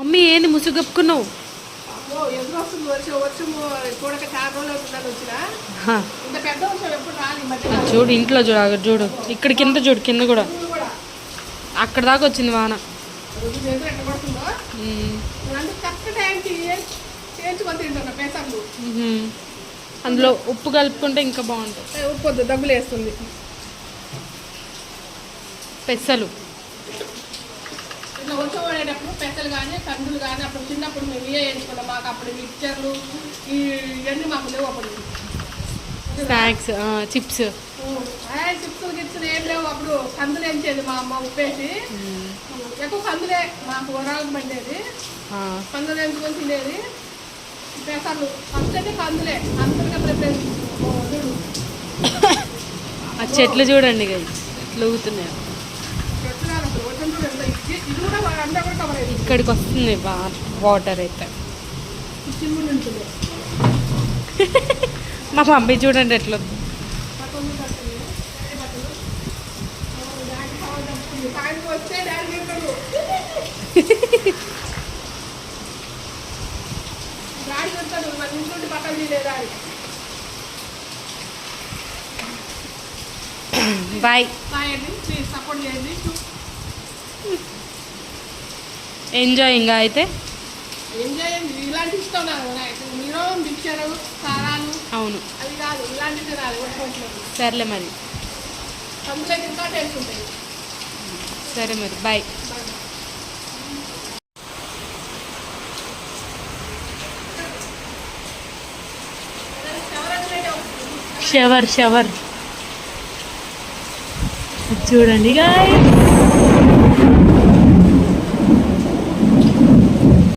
Mummy ఏంది ముసుగు కప్పుకున్నావు? అమ్మో ఎదురు వస్తుంది? వర్షం వర్షము చూడక చాలా రోజులు అవుతుందని వచ్చిన. హా. ఇంత పెద్ద వర్షం ఎప్పుడు రాలి ఈ మధ్య అది చూడు ఇంట్లో చూడు అక్కడ చూడు. ఇక్కడ కింద చూడు కింద కూడా. కూడా. అక్కడ దాకా వచ్చింది వాన. అందులో ఉప్పు కలుపుకుంటే ఇంకా బాగుంటుంది. ఏ, ఉప్పొద్దు దగ్గులు వేస్తుంది. పెసలు. ఇట్లా వర్షం పడేటప్పుడు పెసలు కానీ కందులు కానీ అప్పుడు చిన్నప్పుడు మేము ఇవే వేసుకున్నాం మాకు అప్పుడు మిక్చర్లు ఇవన్నీ మాకు లేవు అప్పుడు. స్నాక్స్ చిప్స్ చిప్స్ గిప్స్ ఏం లేవు అప్పుడు. కందులు ఎంచేది మా అమ్మ ఉప్పేసి. ఎక్కువ కందులే మాకు వరాలకు పండేది కందులు ఎంచుకొని తినేది. పెసర్లు ఫస్ట్ అయితే కందులే కందులుగా ప్రిపేర్ ఆ చెట్లు చూడండి ఎట్లా ఊగుతున్నాయి. ఇక్కడికి వస్తుంది వాటర్ అయితే. మా మమ్మీ చూడండి ఎట్లా బాయ్ బాయ్ అండి సపోర్ట్ చేయండి ఎంజాయ్ ఇంకా అయితే అవును. సర్లే మరి. సరే మరి బాయ్. Shower shower. చూడండి గాయస్